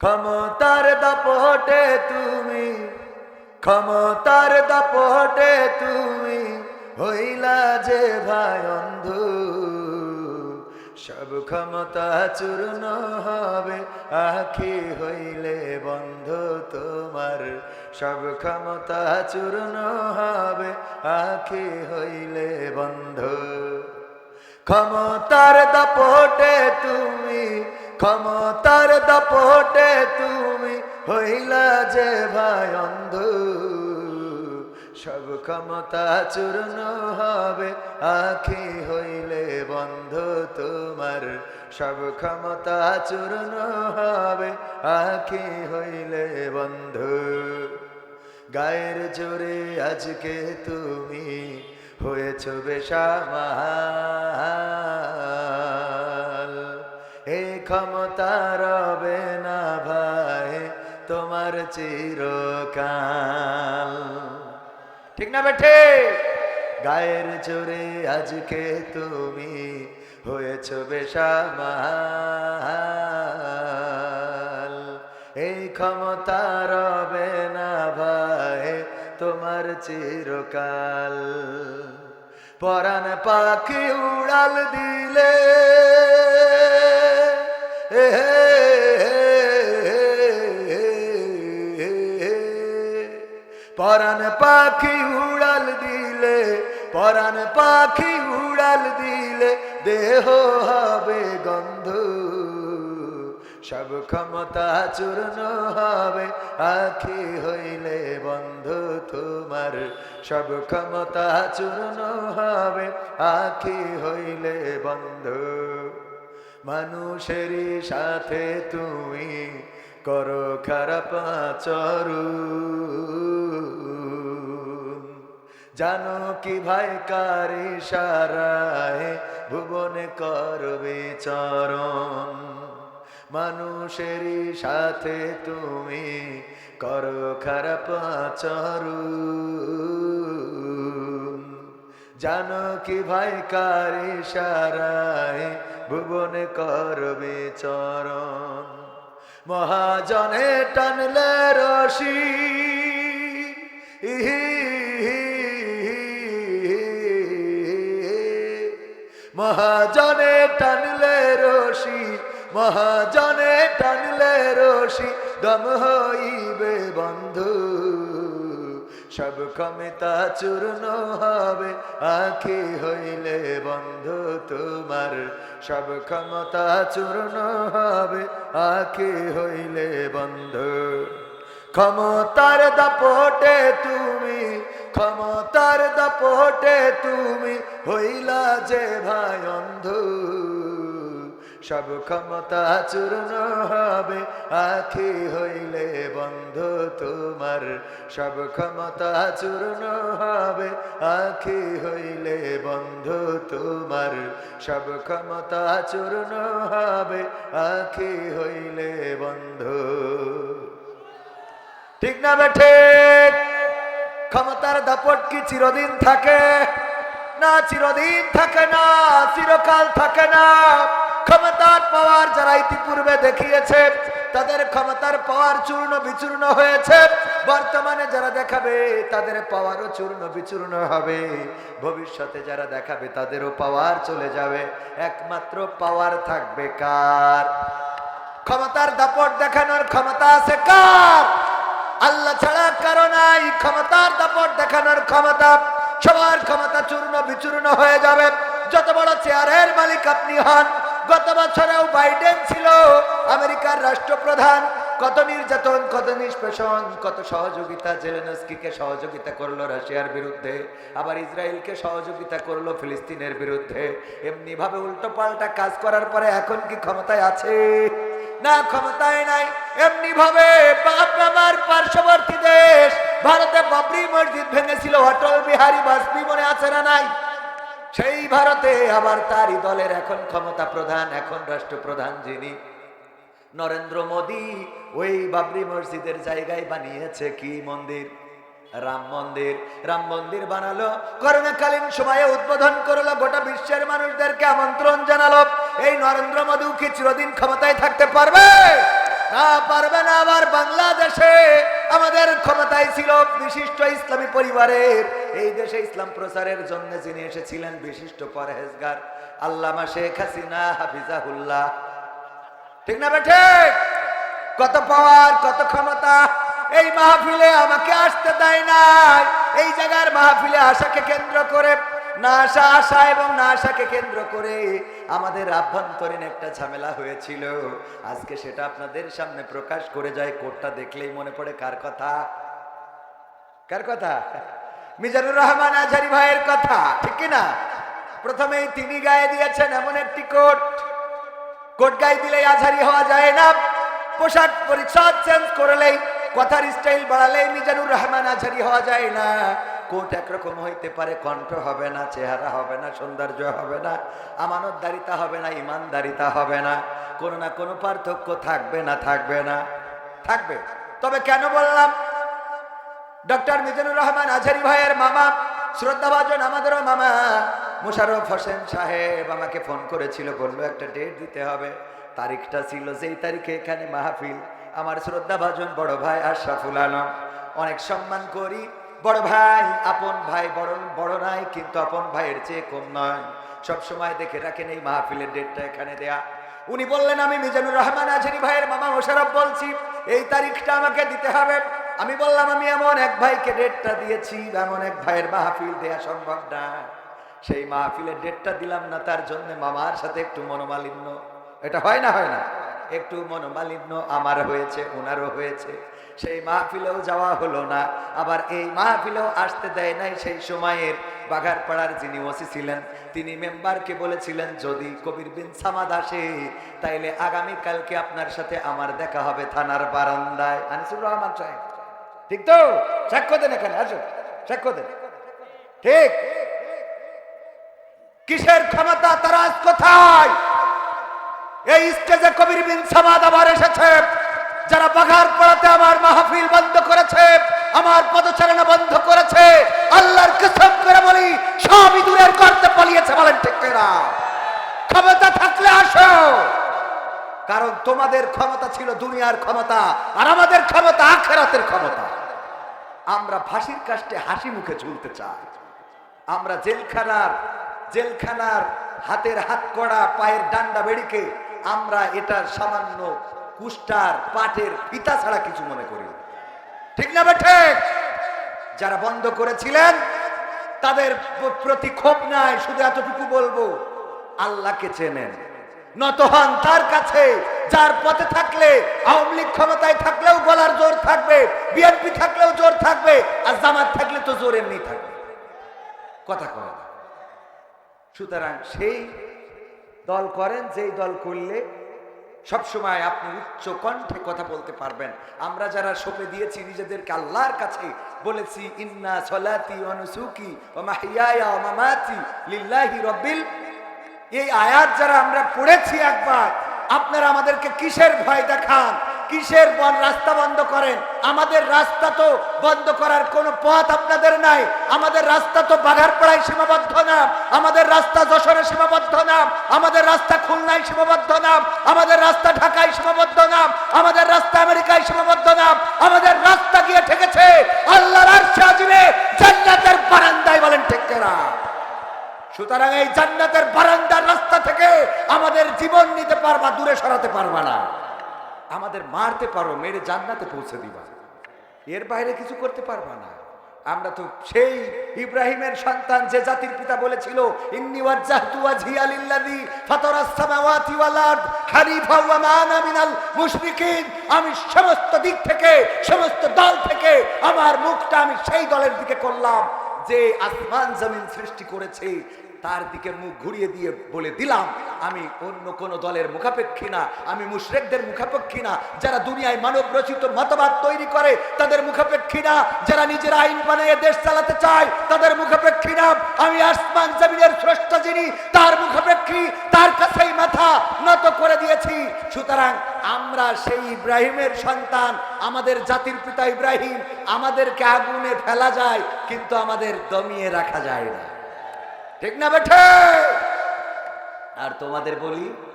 ক্ষমতার দাপটে তুমি, ক্ষমতার দাপটে তুমি হইলা যে ভাই অন্ধ সব ক্ষমতা চূর্ণ হবে, আখি হইলে বন্ধ তোমার। সব ক্ষমতা চূর্ণ হবে, আখি হইলে বন্ধ। ক্ষমতার দাপটে তুমি ক্ষমতার দাপটে তুমি হইলা যে ভাই অন্ধ। সব ক্ষমতা চূর্ণ হবে, আখি হইলে বন্ধ তোমার। সব ক্ষমতা চূর্ণ হবে, আখি হইলে বন্ধ। গায়ের জোরে আজকে তুমি হয়েছ বেশামাল এই ক্ষমতা রবে না ভাই তোমার চিরকাল। ঠিক না বেঠে? গায়ের জোরে আজকে তুমি হয়েছ বেশামাল এই ক্ষমতা রবে না ভাই তোমার চিরকাল। পরাণ পাখি উড়াল দিলে এ পরাণ পাখি উড়াল দিলে পরান পাখি উড়াল দিলে, দেহ হবে গন্ধ। সব ক্ষমতা চূর্ণ হবে, আখি হইলে বন্ধ তোমার। সব ক্ষমতা চূর্ণ হবে, আখি হইলে বন্ধ। মানুষেরই সাথে তুমি করো খারাপ চরু জানো কি ভাই কারি সারায় ভুবনে করবে চরণ। মানুষেরই সাথে তুমি করো খারাপ চরু জানো কি ভাই কারি সারায় ভুবনে করবে চরণ। মহাজনে টানলে রশি। মহাজনে টানলে রশি, মহাজনে টানলে রশি। দম হইবে বন্ধু। সব ক্ষমতা চূর্ণ হবে, আখি হইলে বন্ধু তোমার। সব ক্ষমতা চূর্ণ হবে, আখি হইলে বন্ধু। ক্ষমতার দাপটে তুমি, ক্ষমতার দাপটে তুমি, হইলা যে ভাই অন্ধ। সব ক্ষমতা চূর্ণ হবে, আখি হইলে বন্ধ তোমার। সব ক্ষমতা চূর্ণ হবে, আখি হইলে বন্ধ তোমার। সব ক্ষমতা চূর্ণ হবে, আখি হইলে বন্ধ। ঠিক না বেঠে ক্ষমতার দাপট কি চিরদিন থাকে? না, চিরদিন থাকে না, চিরকাল থাকে না। ক্ষমতার পাওয়ার যারা ইতিপূর্বে দেখিয়েছে, তাদের ক্ষমতার পাওয়ার চূর্ণ বিচূর্ণ হয়েছে। বর্তমানে যারা দেখাবে, তাদের পাওয়ারও চূর্ণ বিচূর্ণ হবে। ভবিষ্যতে যারা দেখাবে, তাদেরও পাওয়ার চলে যাবে। একমাত্র পাওয়ার থাকবে কার? ক্ষমতার দাপট দেখানোর ক্ষমতা আছে কার? আল্লাহ ছাড়া কারও নাই। ক্ষমতার দাপট দেখানোর ক্ষমতা, সবার ক্ষমতা চূর্ণ বিচূর্ণ হয়ে যাবে। যত বড় চেয়ারের মালিক আপনি হন গত বছরেও বাইডেন ছিল আমেরিকার রাষ্ট্রপ্রধান। কত নির্যাতন, কত নিষ্পেষণ, কত সহযোগিতা জেলেনস্কিকে সহযোগিতা করল রাশিয়ার বিরুদ্ধে, আবার ইসরায়েলকে সহযোগিতা করল ফিলিস্তিনের বিরুদ্ধে। এমনি ভাবে উল্টো পাল্টা কাজ করার পরে এখন কি ক্ষমতায় আছে? না, ক্ষমতায় নাই। এমনি ভাবে আমার পার্শ্ববর্তী দেশ, ভারতে বাবরি মসজিদ ভেঙেছিল, অটল বিহারী বাজপেয়ী মনে আছে না নাই? সেই ভারতে আবার তারই দলের এখন ক্ষমতা প্রধান, এখন রাষ্ট্রপ্রধান যিনি। নরেন্দ্র মোদী ওই বাবরি মসজিদের জায়গায় বানিয়েছে কি মন্দির? রাম মন্দির। রাম মন্দির বানালো, করোনাকালীন সময়ে উদ্বোধন করল গোটা বিশ্বের মানুষদেরকে আমন্ত্রণ জানালো। এই নরেন্দ্র মোদী কি চিরদিন ক্ষমতায় থাকতে পারবে? না পারবে না আবার বাংলাদেশে। আমাদের ক্ষমতায় ছিল বিশিষ্ট ইসলামী পরিবারের এই দেশে ইসলাম প্রচারের জন্য যিনি এসেছিলেন বিশিষ্ট পরহেজগার আল্লামা শেখ হাসিনা হাফিজাহুল্লাহ। ঠিক না বেঠে কত পাওয়ার, কত ক্ষমতা? এই মাহফিলে আমাকে আসতে দেয় নাই। এই জায়গার মাহফিলে আশাকে কেন্দ্র করে, না আশা এবং না আশাকে কেন্দ্র করে আমাদের আভ্যন্তরীণ একটা ঝামেলা হয়েছিল। আজকে সেটা আপনাদের সামনে প্রকাশ করে যায় কোর্টটা দেখলেই মনে পড়ে কার কথা? কার কথা? মিজানুর রহমান আজারি ভাইয়ের কথা, ঠিক না প্রথমেই তিনি গায়ে দিয়েছেন এমন একটি কোর্ট কোট গায়ে দিলে আঝারি হওয়া যায় না। পোশাক পরিচ্ছদ চেঞ্জ করলেই, কথার স্টাইল বাড়ালেই মিজানুর রহমান আঝারি হওয়া যায় না। কোট একরকম হইতে পারে, কণ্ঠ হবে না, চেহারা হবে না, সৌন্দর্য হবে না, আমানতদারিতা হবে না, ইমানদারিতা হবে না, কোনো না কোনো পার্থক্য থাকবে না থাকবে না। থাকবে। তবে কেন বললাম? ডক্টর মিজানুর রহমান আজারি ভাইয়ের মামা, শ্রদ্ধাভাজন আমাদেরও মামা। মুশারফ হোসেন সাহেব আমাকে ফোন করেছিল, বলল, একটা ডেট দিতে হবে। তারিখটা ছিল যেই তারিখে এখানে মাহফিল। আমার শ্রদ্ধাভাজন বড় ভাই আশরাফুল আলম। অনেক সম্মান করি। বড় ভাই, আপন ভাই বড় বড় নাই, কিন্তু আপন ভাইয়ের চেয়ে কম নয়। সব সময় দেখে রাখেন এই মাহফিলের ডেটটা এখানে দেয়া। উনি বললেন, আমি মিজানুর রহমান আজরি ভাইয়ের মামা মোশারফ বলছি। এই তারিখটা আমাকে দিতে হবে। আমি বললাম, আমি এমন এক ভাইকে ডেটটা দিয়েছি, এমন এক ভাইয়ের মাহফিল দেয়া সম্ভব না। সেই মাহফিলের ডেটটা দিলাম না, তার জন্য মামার সাথে একটু মনোমালিন্য। এটা হয় না হয় না? একটু মনোমালিন্য আমার হয়েছে ওনারও হয়েছে। সেই মাহফিলেও যাওয়া হলো না। আবার এই মাহফিলেও আসতে দেয় নাই সেই সময়ের বাঘারপাড়ার যিনি ওসি ছিলেন, তিনি মেম্বারকে বলেছিলেন, যদি কবির বিন সামাদ আসে, তাইলে আগামী কালকে আপনার সাথে আমার দেখা হবে থানার বারান্দায়। আনিসুর রহমান সাহেব ঠিক তো? সাক্ষ্য দেন এখানে, আসুন, সাক্ষ্য দেন। ঠিক। কিসের ক্ষমতা তারা কোথায়? এই স্টেজে কবির বিন সামাদ আবার এসেছে। যারা বাঘার পড়াতে আমার মাহফিল বন্ধ করেছে, আমার পদচারণা বন্ধ করেছে, আল্লাহর কসম করে বলি, সবই দূরের করতে পালিয়েছে বলেন ঠিক না ক্ষমতা থাকলে আসো। কারণ তোমাদের ক্ষমতা ছিল দুনিয়ার ক্ষমতা, আর আমাদের ক্ষমতা আখেরাতের ক্ষমতা। আমরা ফাঁসির কাষ্টে হাসি মুখে ঝুলতে চাই। আমরা জেলখানার জেলখানার হাতের হাত কড়া পায়ের ডান্ডা বেড়িকে আমরা এটার সামান্য কুষ্টার পাটের পিতা ছাড়া কিছু মনে করি ঠিক না বেঠে যারা বন্ধ করেছিলেন, তাদের প্রতি ক্ষোভ নাই, শুধু এতটুকু বলব, আল্লাহকে চেনেন। নত হন তার কাছে। যার পথে থাকলে আওয়ামী লীগ ক্ষমতায় থাকলেও গলার জোর থাকবে, বিএনপি থাকলেও জোর থাকবে, আর জামাত থাকলে তো জোর এমনি থাকবে কথা কয় না। সুতরাং সেই দল করেন, যেই দল করলে সবসময় আপনি উচ্চ কণ্ঠে কথা বলতে পারবেন আমরা যারা সপে দিয়েছি নিজেদেরকে আল্লাহর কাছে বলেছি, ইন্না সলাতি অনুসুকি ও মাহিয়ায়া ও মামাতি লিল্লাহি রব্বিল এই আয়াত যারা আমরা পড়েছি একবার আপনারা আমাদেরকে কিসের ভয় দেখান? কিসের রাস্তা বন্ধ করেন? আমাদের রাস্তা তো বন্ধ করার কোনো পথ আপনাদের নাই। আমাদের রাস্তা তো বাঘারপাড়ায় সীমাবদ্ধ না। আমাদের রাস্তা যশোরে সীমাবদ্ধ না। আমাদের রাস্তা খুলনায় সীমাবদ্ধ না। আমাদের রাস্তা ঢাকায় সীমাবদ্ধ না। আমাদের রাস্তা আমেরিকায় সীমাবদ্ধ না। আমাদের রাস্তা গিয়ে ঠেকেছে। আল্লাহর আরশে জান্নাতের বারান্দায় বলেন ঠিক না সুতরাং এই জান্নাতের বারান্দার রাস্তা থেকে আমাদের জীবন নিতে পারবা, দূরে সরাতে পারবা না। আমাদের মারতে পারো, মেরে জান্নাতে পৌঁছে দিবা। এর বাইরে কিছু করতে পারবা না। আমরা তো সেই ইব্রাহিমের সন্তান যে জাতির পিতা বলেছিল আমি সমস্ত দিক থেকে, সমস্ত দল থেকে আমার মুখটা আমি সেই দলের দিকে করলাম। যে আসমান জমিন সৃষ্টি করেছে, তার দিকে মুখ ঘুরিয়ে দিয়ে বলে দিলাম, আমি অন্য কোন দলের মুখাপেক্ষী না, আমি মুশরেকদের মুখাপেক্ষী না, যারা দুনিয়ায় মানব রচিত মতবাদ তৈরি করে, তাদের মুখাপেক্ষী না, যারা নিজের আইন বানিয়ে দেশ চালাতে চায়, তাদের মুখাপেক্ষী না, আমি আসমান জমিনের স্রষ্টা যিনি, তার মুখাপেক্ষী, তার কাছেই মাথা নত করে দিয়েছি। সুতরাং আমরা সেই ইব্রাহিমের সন্তান, আমাদের জাতির পিতা ইব্রাহিম, আমাদেরকে আগুনে ফেলা যায়, কিন্তু আমাদের দমিয়ে রাখা যায় না। ঠিক না বেঠে? আর তোমাদের বলি